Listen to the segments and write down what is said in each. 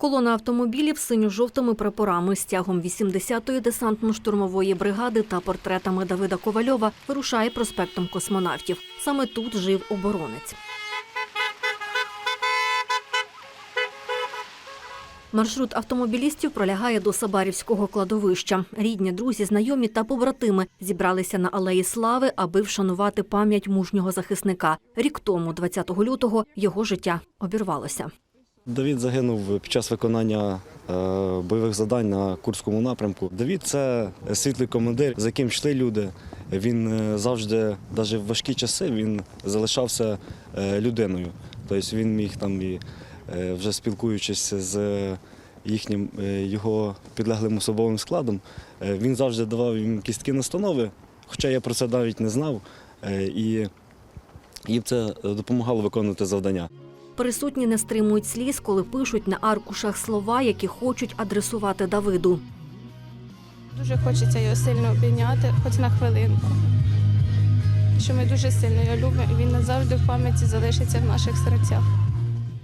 Колона автомобілів з синьо-жовтими прапорами, стягом 80-ї десантно-штурмової бригади та портретами Давида Ковальова вирушає проспектом космонавтів. Саме тут жив оборонець. Маршрут автомобілістів пролягає до Сабарівського кладовища. Рідні, друзі, знайомі та побратими зібралися на алеї слави, аби вшанувати пам'ять мужнього захисника. Рік тому, 20 лютого, його життя обірвалося. Давід загинув під час виконання е, бойових завдань на Курському напрямку. Давід це світлий командир, за яким йшли люди. Він е, завжди, навіть в важкі часи, він залишався е, людиною. Тобто він міг там і вже спілкуючись з їхнім його підлеглим особовим складом, він завжди давав їм якісь такі настанови, хоча я про це навіть не знав. І їм це допомагало виконувати завдання. Присутні не стримують сліз, коли пишуть на аркушах слова, які хочуть адресувати Давиду. Дуже хочеться його сильно обійняти, хоч на хвилинку. Що ми дуже сильно його любимо, і він назавжди в пам'яті залишиться в наших серцях.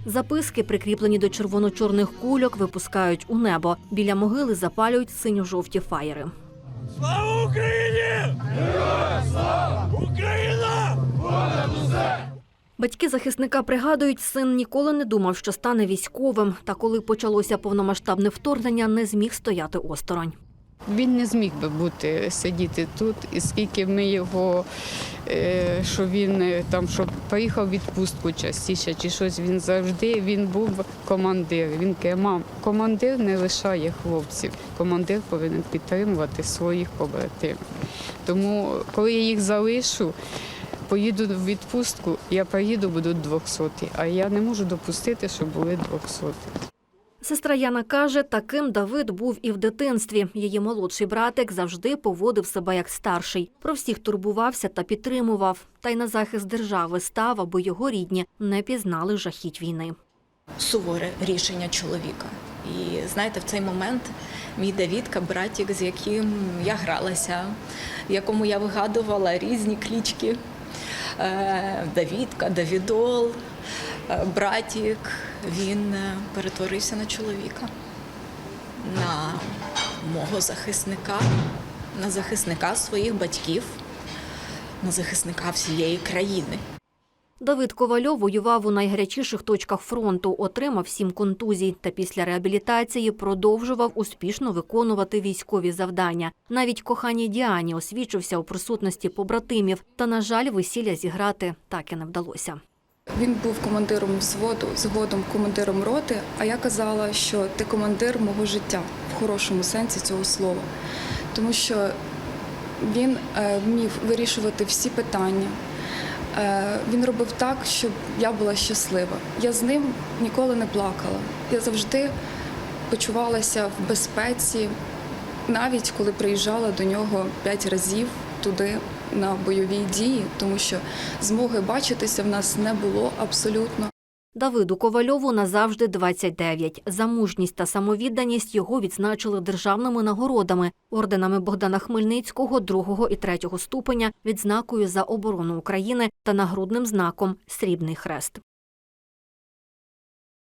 Записки, прикріплені до червоно-чорних кульок, випускають у небо. Біля могили запалюють синьо-жовті фаєри. Слава Україні! Героям слава! Україна! Батьки захисника пригадують, син ніколи не думав, що стане військовим. Та коли почалося повномасштабне вторгнення, не зміг стояти осторонь. Він не зміг би бути сидіти тут, і скільки ми його, е, що він е, там, що поїхав відпустку частіше чи щось, він завжди він був командир. Він каже, командир не лишає хлопців. Командир повинен підтримувати своїх побратимів. Тому, коли я їх залишу, поїду в відпустку, я поїду, будуть 200, а я не можу допустити, щоб були 200. Сестра Яна каже, таким Давид був і в дитинстві. Її молодший братик завжди поводив себе як старший. Про всіх турбувався та підтримував. Та й на захист держави став, аби його рідні не пізнали жахіть війни. суворе рішення чоловіка. І знаєте, в цей момент мій Давідка, братік, з яким я гралася, якому я вигадувала різні клічки. Е, Давідка, Давідол, е, братік, він е, перетворився на чоловіка, на мого захисника, на захисника своїх батьків, на захисника всієї країни. Давид Ковальов воював у найгарячіших точках фронту, отримав сім контузій та після реабілітації продовжував успішно виконувати військові завдання. Навіть коханій Діані освічився у присутності побратимів, та, на жаль, весілля зіграти так і не вдалося. Він був командиром взводу, згодом командиром роти. А я казала, що ти командир мого життя в хорошому сенсі цього слова, тому що він е, вмів вирішувати всі питання. Е, він робив так, щоб я була щаслива. Я з ним ніколи не плакала. Я завжди почувалася в безпеці, навіть коли приїжджала до нього п'ять разів туди на бойові дії, тому що змоги бачитися в нас не було абсолютно. Давиду Ковальову назавжди 29. За мужність та самовідданість його відзначили державними нагородами, орденами Богдана Хмельницького другого і третього ступеня, відзнакою за оборону України та нагрудним знаком Срібний хрест.